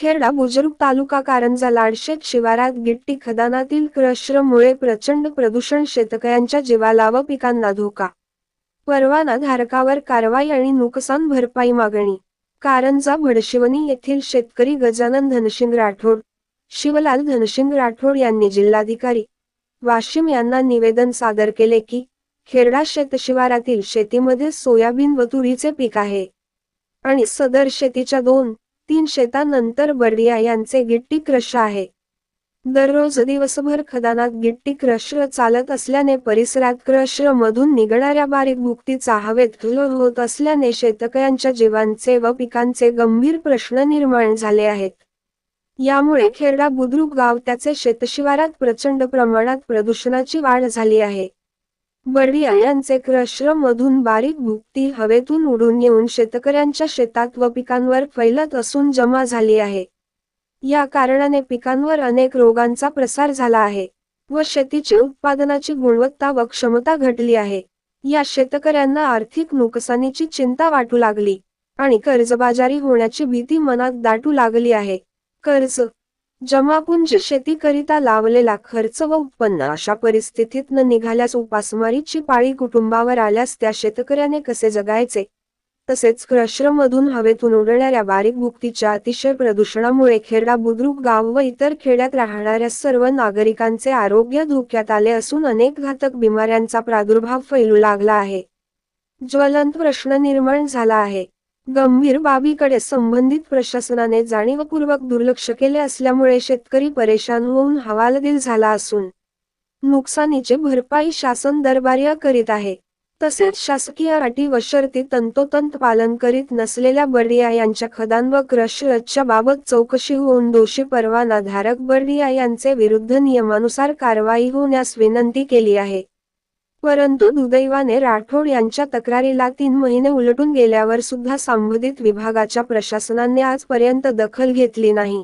खेरडा बुजुर्ग तालुका कारंजा लाडशेत शिवारात गिट्टी खदानातील क्रशरमुळे प्रचंड प्रदूषण शेतकऱ्यांच्या जीवाला व पिकांना धोका. परवाना धारकावर कारवाई आणि नुकसान भरपाई मागणी. कारंजा भडशिवनी येथील शेतकरी गजानन धनशिंग राठोड शिवलाल धनशिंग राठोड यांनी जिल्हाधिकारी वाशिम यांना निवेदन सादर केले की खेरडा शेतशिवारातील शेतीमध्ये सोयाबीन व तुरीचे पीक आहे. आणि सदर शेतीच्या दोन तीन शेतानंतर बर्डिया यांचे गिट्टी क्रश आहे. दररोज दिवसभर खदानात गिट्टी क्रशर चालत असल्याने परिसरात क्रशर मधून निघणाऱ्या बारीक भुक्तीचा हवेत होत असल्याने शेतकऱ्यांच्या जीवांचे व पिकांचे गंभीर प्रश्न निर्माण झाले आहेत. यामुळे खेरडा बुद्रुक गाव त्याचे शेतशिवारात प्रचंड प्रमाणात प्रदूषणाची वाढ झाली आहे. बर्डिया यांचे क्रशर मधून बारीक भुकटी हवेतून उडून येऊन शेतकऱ्यांच्या शेतात व पिकांवर फैलत असून जमा झाली आहे. या कारणाने पिकांवर अनेक रोगांचा प्रसार झाला आहे व शेतीची उत्पादनाची गुणवत्ता व क्षमता घटली आहे. या शेतकऱ्यांना आर्थिक नुकसानीची चिंता वाटू लागली आणि कर्जबाजारी होण्याची भीती मनात दाटू लागली आहे. कर्ज जमापुंज शेतीकरिता लावलेला खर्च व उत्पन्न अशा परिस्थितीत न निघाल्यास उपासमारीची पाळी कुटुंबावर आल्यास त्या शेतकऱ्याने कसे जगायचे? तसेच क्रशरमधून हवेतून उडणाऱ्या बारीक भुक्तीच्या अतिशय प्रदूषणामुळे खेरडा बुद्रुक गाव व इतर खेड्यात राहणाऱ्या सर्व नागरिकांचे आरोग्य धोक्यात आले असून अनेक घातक बिमाऱ्यांचा प्रादुर्भाव फैलू लागला आहे. ज्वलंत प्रश्न निर्माण झाला आहे. गंभीर बाबीकडे संबंधित प्रशासनाने जाणीवपूर्वक दुर्लक्ष केले असल्यामुळे शेतकरी परेशान होऊन हवालदिल झाला असून नुकसानीचे भरपाई शासन दरबार्य करीत आहे. तसेच शासकीय अटी व शर्ती तंतोतंत पालन करीत नसलेल्या बर्डिया यांच्या खदान व क्रशरच्या बाबत चौकशी होऊन दोषी परवाना धारक बर्डिया यांचे विरुद्ध नियमानुसार कारवाई होण्यास विनंती केली आहे. परंतु दुर्दैवाने राठोड यांच्या तक्रारीला तीन महिने उलटून गेल्यावर सुद्धा संबंधित विभागाच्या प्रशासनाने आजपर्यंत दखल घेतली नाही.